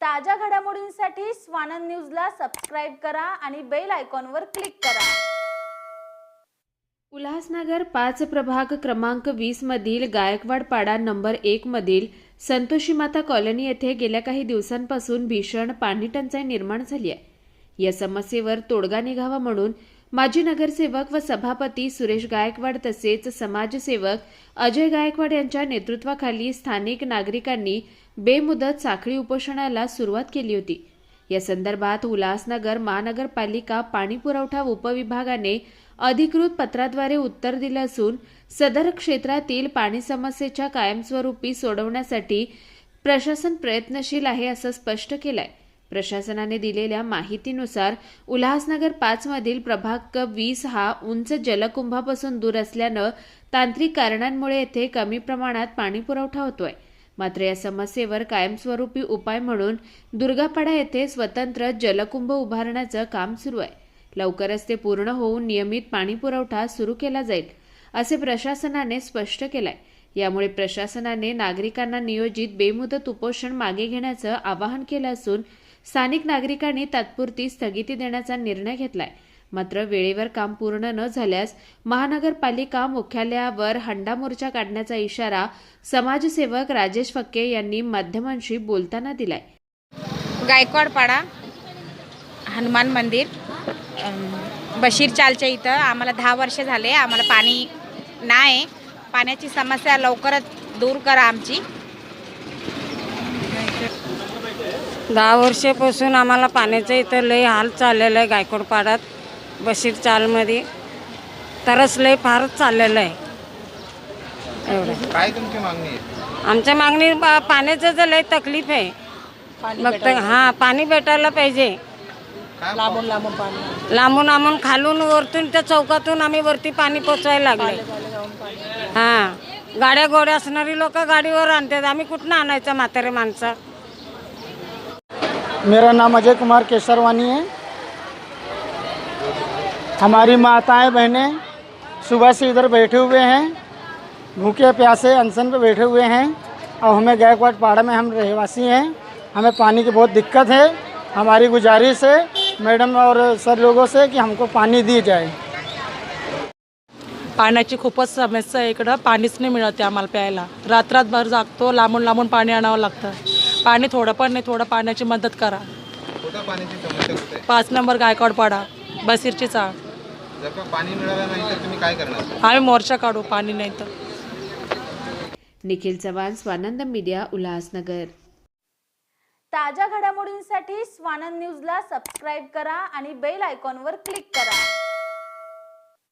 ताज्या घडामोडींसाठी स्वानंद न्यूजला सबस्क्राईब करा आणि बेल आयकॉनवर क्लिक करा. उल्हासनगर पाच प्रभाग क्रमांक वीस मधील गायकवाड पाडा नंबर एक मधील संतोषी माता कॉलनी येथे गेल्या काही दिवसांपासून भीषण पाणी टंचाई निर्माण झाली आहे. या समस्येवर तोडगा निघावा म्हणून माजी नगरसेवक व सभापती सुरेश गायकवाड तसेच समाजसेवक अजय गायकवाड यांच्या नेतृत्वाखाली स्थानिक नागरिकांनी बेमुदत साखळी उपोषणाला सुरुवात केली होती. या संदर्भात उल्हासनगर महानगरपालिका पाणीपुरवठा उपविभागाने अधिकृत पत्राद्वारे उत्तर दिलं असून सदर क्षेत्रातील पाणी समस्येच्या कायमस्वरूपी सोडवण्यासाठी प्रशासन प्रयत्नशील आहे असं स्पष्ट केलं आहे प्रशासनाने दिलेल्या माहितीनुसार उल्हासनगर पाच मधील प्रभाग वीस हा उंच जलकुंभापासून दूर असल्यानं तांत्रिक कारणांमुळे येथे कमी प्रमाणात पाणी पुरवठा होतोय. मात्र या समस्येवर कायमस्वरूपी उपाय म्हणून दुर्गापाडा येथे स्वतंत्र जलकुंभ उभारण्याचं काम सुरू आहे. लवकरच ते पूर्ण होऊन नियमित पाणी पुरवठा सुरू केला जाईल असे प्रशासनाने स्पष्ट केलंय. यामुळे प्रशासनाने नागरिकांना नियोजित बेमुदत उपोषण मागे घेण्याचं आवाहन केलं असून स्थानिक नागरिकांनी तात्पुरती स्थगिती देण्याचा निर्णय घेतलाय. मात्र वेळेवर काम पूर्ण न झाल्यास महानगरपालिका मुख्यालयावर हंडा मोर्चा काढण्याचा इशारा समाजसेवक राजेश फक्के यांनी माध्यमांशी बोलताना दिलाय. गायकवाडपाडा हनुमान मंदिर बशीर चालच्या इथं आम्हाला दहा वर्ष झाले आम्हाला पाणी नाही पाण्याची समस्या लवकरच दूर करा आमची. दहा वर्षापासून आम्हाला पाण्याचं इथं लय हाल चाललेलं आहे गायकवाडपाड्यात बशीर चालमध्ये. तरच लय फारच चाललेलं आहे. एवढं. काय तुमची मागणी आहे? आमच्या मागणी पा- पाण्याचं तर लय तकलीफ आहे फक्त हां पाणी भेटायला पाहिजे. काय लांबून लांबून पाणी. लांबून लांबून खालून वरतून त्या चौकातून आम्ही वरती पाणी पोचवायला लागले. हां. गाड्या गोड्या असणारी लोक गाडीवर आणतात. आम्ही कुठनं आणायचं म्हातारे माणसं? मेरा नाम अजय कुमार केसरवानी है। हमारी माताएं बहनें सुबह से इधर बैठे हुए हैं। भूखे प्यासे अनशन पे बैठे हुए हैं। और हमें गायकवाड़ पहाड़ में हम रहवासी हैं। हमें पानी की बहुत दिक्कत है। हमारी गुजारिश है मैडम और सर लोगों से कि हमको पानी दी जाए। पाण्याची खूपच समस्या आहे इकडं. पाणीच नाही मिळत आहे आम्हाला प्यायला. रात्रातभर जागतो लांबून लांबून पाणी आणावं लागतं. पाणी थोडं पण नाही थोडं पाण्याची मदत करा. कुठं पाण्याची समस्या कुठे पाच नंबर गायकवाडपाडा बसीरची चाळ. जर का पाणी मिळालं नाही तर तुम्ही काय करणार? आम्ही मोर्चा काढू पाणी नाही तर. निखिल चव्हाण स्वानंद मीडिया उल्हासनगर. ताज्या घडामोडींसाठी स्वानंद न्यूजला सबस्क्राईब करा आणि बेल आयकॉनवर क्लिक करा.